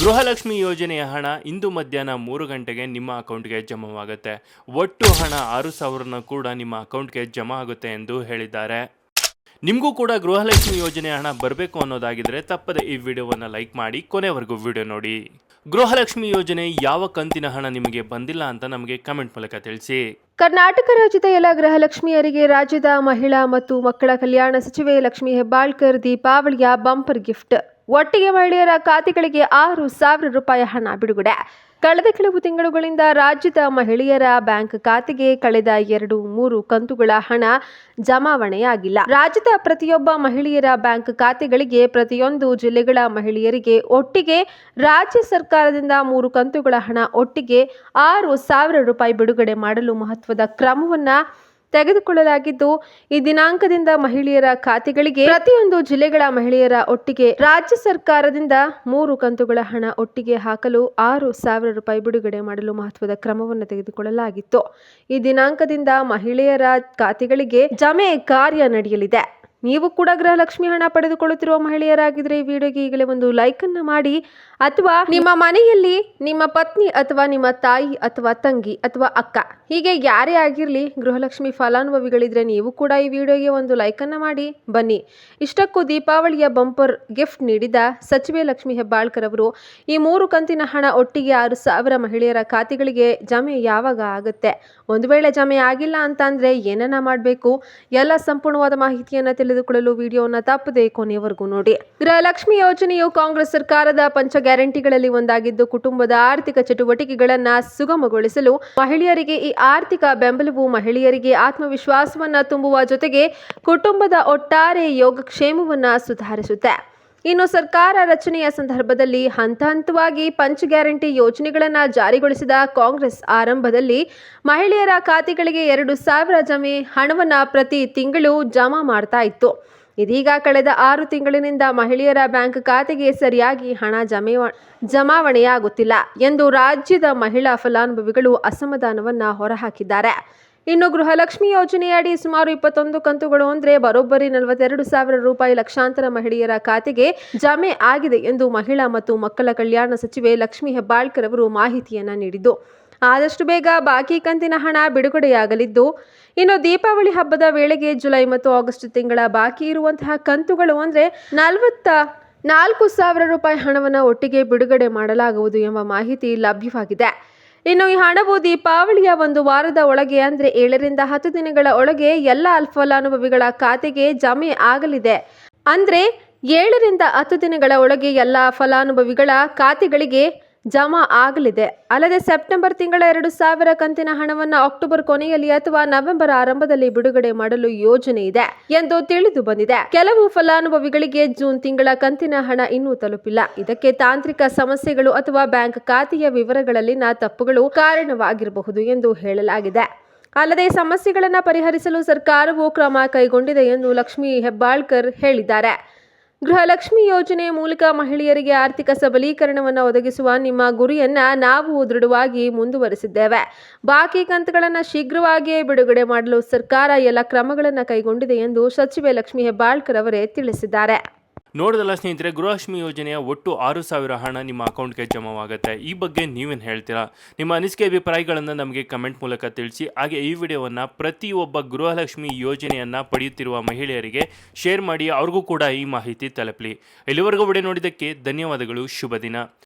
ಗೃಹಲಕ್ಷ್ಮಿ ಯೋಜನೆಯ ಹಣ ಇಂದು ಮಧ್ಯಾಹ್ನ ಮೂರು ಗಂಟೆಗೆ ನಿಮ್ಮ ಅಕೌಂಟ್ಗೆ ಜಮಾವಾಗುತ್ತೆ. ಒಟ್ಟು ಹಣ ಆರು ಸಾವಿರನ ಕೂಡ ನಿಮ್ಮ ಅಕೌಂಟ್ಗೆ ಜಮಾ ಆಗುತ್ತೆ ಎಂದು ಹೇಳಿದ್ದಾರೆ. ನಿಮಗೂ ಕೂಡ ಗೃಹಲಕ್ಷ್ಮಿ ಯೋಜನೆ ಹಣ ಬರಬೇಕು ಅನ್ನೋದಾಗಿದ್ರೆ ತಪ್ಪದೆ ಈ ವಿಡಿಯೋವನ್ನು ಲೈಕ್ ಮಾಡಿ, ಕೊನೆವರೆಗೂ ವಿಡಿಯೋ ನೋಡಿ. ಗೃಹಲಕ್ಷ್ಮಿ ಯೋಜನೆ ಯಾವ ಕಂತಿನ ಹಣ ನಿಮಗೆ ಬಂದಿಲ್ಲ ಅಂತ ನಮಗೆ ಕಮೆಂಟ್ ಮೂಲಕ ತಿಳಿಸಿ. ಕರ್ನಾಟಕ ರಾಜ್ಯದ ಎಲ್ಲ ಗೃಹಲಕ್ಷ್ಮಿಯರಿಗೆ ರಾಜ್ಯದ ಮಹಿಳಾ ಮತ್ತು ಮಕ್ಕಳ ಕಲ್ಯಾಣ ಸಚಿವೆ ಲಕ್ಷ್ಮಿ ಹೆಬ್ಬಾಳ್ಕರ್ ದೀಪಾವಳಿಯ ಬಂಪರ್ ಗಿಫ್ಟ್. ಒಟ್ಟಿಗೆ ಮಹಿಳೆಯರ ಖಾತೆಗಳಿಗೆ ಆರು ಸಾವಿರ ರೂಪಾಯಿ ಹಣ ಬಿಡುಗಡೆ. ಕಳೆದ ಕೆಲವು ತಿಂಗಳುಗಳಿಂದ ರಾಜ್ಯದ ಮಹಿಳೆಯರ ಬ್ಯಾಂಕ್ ಖಾತೆಗೆ ಕಳೆದ ಎರಡು, ಮೂರು ಕಂತುಗಳ ಹಣ ಜಮಾವಣೆಯಾಗಿಲ್ಲ. ರಾಜ್ಯದ ಪ್ರತಿಯೊಬ್ಬ ಮಹಿಳೆಯರ ಬ್ಯಾಂಕ್ ಖಾತೆಗಳಿಗೆ ಪ್ರತಿಯೊಂದು ಜಿಲ್ಲೆಗಳ ಮಹಿಳೆಯರಿಗೆ ಒಟ್ಟಿಗೆ, ರಾಜ್ಯ ಸರ್ಕಾರದಿಂದ ಮೂರು ಕಂತುಗಳ ಹಣ ಒಟ್ಟಿಗೆ ಆರು ಸಾವಿರ ರೂಪಾಯಿ ಬಿಡುಗಡೆ ಮಾಡಲು ಮಹತ್ವದ ಕ್ರಮವನ್ನ ತೆಗೆದುಕೊಳ್ಳಲಾಗಿದ್ದು, ಈ ದಿನಾಂಕದಿಂದ ಮಹಿಳೆಯರ ಖಾತೆಗಳಿಗೆ ಪ್ರತಿಯೊಂದು ಜಿಲ್ಲೆಗಳ ಮಹಿಳೆಯರ ಒಟ್ಟಿಗೆ ರಾಜ್ಯ ಸರ್ಕಾರದಿಂದ ಮೂರು ಕಂತುಗಳ ಹಣ ಒಟ್ಟಿಗೆ ಹಾಕಲು ಆರು ಸಾವಿರ ರೂಪಾಯಿ ಬಿಡುಗಡೆ ಮಾಡಲು ಮಹತ್ವದ ಕ್ರಮವನ್ನು ತೆಗೆದುಕೊಳ್ಳಲಾಗಿತ್ತು. ಈ ದಿನಾಂಕದಿಂದ ಮಹಿಳೆಯರ ಖಾತೆಗಳಿಗೆ ಜಮೆ ಕಾರ್ಯ ನಡೆಯಲಿದೆ. ನೀವು ಕೂಡ ಗೃಹಲಕ್ಷ್ಮಿ ಹಣ ಪಡೆದುಕೊಳ್ಳುತ್ತಿರುವ ಮಹಿಳೆಯರಾಗಿದ್ರೆ ಈ ವಿಡಿಯೋಗೆ ಈಗಲೇ ಒಂದು ಲೈಕ್ ಅನ್ನ ಮಾಡಿ. ಅಥವಾ ನಿಮ್ಮ ಮನೆಯಲ್ಲಿ ನಿಮ್ಮ ಪತ್ನಿ ಅಥವಾ ನಿಮ್ಮ ತಾಯಿ ಅಥವಾ ತಂಗಿ ಅಥವಾ ಅಕ್ಕ, ಹೀಗೆ ಯಾರೇ ಆಗಿರಲಿ ಗೃಹಲಕ್ಷ್ಮಿ ಫಲಾನುಭವಿಗಳಿದ್ರೆ ನೀವು ಕೂಡ ಈ ವಿಡಿಯೋಗೆ ಒಂದು ಲೈಕ್ ಅನ್ನ ಮಾಡಿ. ಬನ್ನಿ. ಇಷ್ಟಕ್ಕೂ ದೀಪಾವಳಿಯ ಬಂಪರ್ ಗಿಫ್ಟ್ ನೀಡಿದ ಸಚಿವೆ ಲಕ್ಷ್ಮಿ ಹೆಬ್ಬಾಳ್ಕರ್ ಅವರು, ಈ ಮೂರು ಕಂತಿನ ಹಣ ಒಟ್ಟಿಗೆ ಆರು ಸಾವಿರ ಮಹಿಳೆಯರ ಖಾತೆಗಳಿಗೆ ಜಮೆ ಯಾವಾಗ ಆಗುತ್ತೆ? ಒಂದು ವೇಳೆ ಜಮೆ ಆಗಿಲ್ಲ ಅಂತಂದ್ರೆ ಏನನ್ನ ಮಾಡಬೇಕು? ಎಲ್ಲ ಸಂಪೂರ್ಣವಾದ ಮಾಹಿತಿಯನ್ನ ತಿಳಿದುಕೊಳ್ಳಲು ವಿಡಿಯೋನ ತಪ್ಪದೆ ಕೊನೆಯವರೆಗೂ ನೋಡಿ. ಗೃಹಲಕ್ಷ್ಮಿ ಯೋಜನೆಯು ಕಾಂಗ್ರೆಸ್ ಸರ್ಕಾರದ ಪಂಚ ಗ್ಯಾರಂಟಿಗಳಲ್ಲಿ ಒಂದಾಗಿದ್ದು, ಕುಟುಂಬದ ಆರ್ಥಿಕ ಚಟುವಟಿಕೆಗಳನ್ನ ಸುಗಮಗೊಳಿಸಲು ಮಹಿಳೆಯರಿಗೆ ಈ ಆರ್ಥಿಕ ಬೆಂಬಲವು ಮಹಿಳೆಯರಿಗೆ ಆತ್ಮವಿಶ್ವಾಸವನ್ನು ತುಂಬುವ ಜೊತೆಗೆ ಕುಟುಂಬದ ಒಟ್ಟಾರೆ ಯೋಗಕ್ಷೇಮವನ್ನು ಸುಧಾರಿಸುತ್ತೆ. ಇನ್ನು ಸರ್ಕಾರ ರಚನೆಯ ಸಂದರ್ಭದಲ್ಲಿ ಹಂತ ಹಂತವಾಗಿ ಪಂಚ್ ಗ್ಯಾರಂಟಿ ಯೋಜನೆಗಳನ್ನು ಜಾರಿಗೊಳಿಸಿದ ಕಾಂಗ್ರೆಸ್ ಆರಂಭದಲ್ಲಿ ಮಹಿಳೆಯರ ಖಾತೆಗಳಿಗೆ ಎರಡು ಸಾವಿರ ಜಮೆ ಹಣವನ್ನು ಪ್ರತಿ ತಿಂಗಳು ಜಮಾ ಮಾಡ್ತಾ ಇತ್ತು. ಇದೀಗ ಕಳೆದ ಆರು ತಿಂಗಳಿನಿಂದ ಮಹಿಳೆಯರ ಬ್ಯಾಂಕ್ ಖಾತೆಗೆ ಸರಿಯಾಗಿ ಹಣ ಜಮೆ ಜಮಾವಣೆಯಾಗುತ್ತಿಲ್ಲ ಎಂದು ರಾಜ್ಯದ ಮಹಿಳಾ ಫಲಾನುಭವಿಗಳು ಅಸಮಾಧಾನವನ್ನು ಹೊರಹಾಕಿದ್ದಾರೆ. ಇನ್ನು ಗೃಹಲಕ್ಷ್ಮಿ ಯೋಜನೆಯಡಿ ಸುಮಾರು ಇಪ್ಪತ್ತೊಂದು ಕಂತುಗಳು ಅಂದ್ರೆ ಬರೋಬ್ಬರಿ ನಲವತ್ತೆರಡು ಸಾವಿರ ರೂಪಾಯಿ ಲಕ್ಷಾಂತರ ಮಹಿಳೆಯರ ಖಾತೆಗೆ ಜಮೆ ಆಗಿದೆ ಎಂದು ಮಹಿಳಾ ಮತ್ತು ಮಕ್ಕಳ ಕಲ್ಯಾಣ ಸಚಿವೆ ಲಕ್ಷ್ಮಿ ಹೆಬ್ಬಾಳ್ಕರ್ ಅವರು ಮಾಹಿತಿಯನ್ನು ನೀಡಿದ್ದು. ಆದಷ್ಟು ಬೇಗ ಬಾಕಿ ಕಂತಿನ ಹಣ ಬಿಡುಗಡೆಯಾಗಲಿದ್ದು, ಇನ್ನು ದೀಪಾವಳಿ ಹಬ್ಬದ ವೇಳೆಗೆ ಜುಲೈ ಮತ್ತು ಆಗಸ್ಟ್ ತಿಂಗಳ ಬಾಕಿ ಇರುವಂತಹ ಕಂತುಗಳು ಅಂದ್ರೆ ನಲವತ್ತ ನಾಲ್ಕು ಸಾವಿರ ರೂಪಾಯಿ ಹಣವನ್ನು ಒಟ್ಟಿಗೆ ಬಿಡುಗಡೆ ಮಾಡಲಾಗುವುದು ಎಂಬ ಮಾಹಿತಿ ಲಭ್ಯವಾಗಿದೆ. ಇನ್ನು ಈ ಹಣವು ದೀಪಾವಳಿಯ ಒಂದು ವಾರದ ಒಳಗೆ ಅಂದರೆ ಏಳರಿಂದ ಹತ್ತು ದಿನಗಳ ಒಳಗೆ ಎಲ್ಲ ಫಲಾನುಭವಿಗಳ ಖಾತೆಗೆ ಜಮೆ ಆಗಲಿದೆ. ಅಂದ್ರೆ ಏಳರಿಂದ ಹತ್ತು ದಿನಗಳ ಒಳಗೆ ಎಲ್ಲ ಫಲಾನುಭವಿಗಳ ಖಾತೆಗಳಿಗೆ ಜಮಾ ಆಗಲಿದೆ. ಅಲ್ಲದೆ ಸೆಪ್ಟೆಂಬರ್ ತಿಂಗಳ ಎರಡು ಸಾವಿರ ಕಂತಿನ ಹಣವನ್ನು ಅಕ್ಟೋಬರ್ ಕೊನೆಯಲ್ಲಿ ಅಥವಾ ನವೆಂಬರ್ ಆರಂಭದಲ್ಲಿ ಬಿಡುಗಡೆ ಮಾಡಲು ಯೋಜನೆ ಇದೆ ಎಂದು ತಿಳಿದು ಬಂದಿದೆ. ಕೆಲವು ಫಲಾನುಭವಿಗಳಿಗೆ ಜೂನ್ ತಿಂಗಳ ಕಂತಿನ ಹಣ ಇನ್ನೂ ತಲುಪಿಲ್ಲ. ಇದಕ್ಕೆ ತಾಂತ್ರಿಕ ಸಮಸ್ಯೆಗಳು ಅಥವಾ ಬ್ಯಾಂಕ್ ಖಾತೆಯ ವಿವರಗಳಲ್ಲಿನ ತಪ್ಪುಗಳು ಕಾರಣವಾಗಿರಬಹುದು ಎಂದು ಹೇಳಲಾಗಿದೆ. ಅಲ್ಲದೆ ಸಮಸ್ಯೆಗಳನ್ನು ಪರಿಹರಿಸಲು ಸರ್ಕಾರವು ಕ್ರಮ ಕೈಗೊಂಡಿದೆ ಎಂದು ಲಕ್ಷ್ಮಿ ಹೆಬ್ಬಾಳ್ಕರ್ ಹೇಳಿದ್ದಾರೆ. ಗೃಹಲಕ್ಷ್ಮಿ ಯೋಜನೆ ಮೂಲಕ ಮಹಿಳೆಯರಿಗೆ ಆರ್ಥಿಕ ಸಬಲೀಕರಣವನ್ನು ಒದಗಿಸುವ ನಿಮ್ಮ ಗುರಿಯನ್ನ ನಾವು ದೃಢವಾಗಿ ಮುಂದುವರೆಸಿದ್ದೇವೆ. ಬಾಕಿ ಕಂತುಗಳನ್ನು ಶೀಘ್ರವಾಗಿಯೇ ಬಿಡುಗಡೆ ಮಾಡಲು ಸರ್ಕಾರ ಎಲ್ಲ ಕ್ರಮಗಳನ್ನು ಕೈಗೊಂಡಿದೆ ಎಂದು ಸಚಿವೆ ಲಕ್ಷ್ಮಿ ಹೆಬ್ಬಾಳ್ಕರ್ ಅವರೇ ತಿಳಿಸಿದ್ದಾರೆ. ನೋಡಿದಲ್ಲ ಸ್ನೇಹಿತರೆ, ಗೃಹಲಕ್ಷ್ಮಿ ಯೋಜನೆಯ ಒಟ್ಟು ಆರು ಸಾವಿರ ಹಣ ನಿಮ್ಮ ಅಕೌಂಟ್ಗೆ ಜಮಾವಾಗುತ್ತೆ. ಈ ಬಗ್ಗೆ ನೀವೇನು ಹೇಳ್ತೀರಾ? ನಿಮ್ಮ ಅನಿಸಿಕೆ ಅಭಿಪ್ರಾಯಗಳನ್ನು ನಮಗೆ ಕಮೆಂಟ್ ಮೂಲಕ ತಿಳಿಸಿ. ಹಾಗೆ ಈ ವಿಡಿಯೋವನ್ನು ಪ್ರತಿಯೊಬ್ಬ ಗೃಹಲಕ್ಷ್ಮಿ ಯೋಜನೆಯನ್ನು ಪಡೆಯುತ್ತಿರುವ ಮಹಿಳೆಯರಿಗೆ ಶೇರ್ ಮಾಡಿ, ಅವ್ರಿಗೂ ಕೂಡ ಈ ಮಾಹಿತಿ ತಲುಪಲಿ. ಇಲ್ಲಿವರೆಗೂ ವಿಡಿಯೋ ನೋಡಿದ್ದಕ್ಕೆ ಧನ್ಯವಾದಗಳು. ಶುಭ ದಿನ.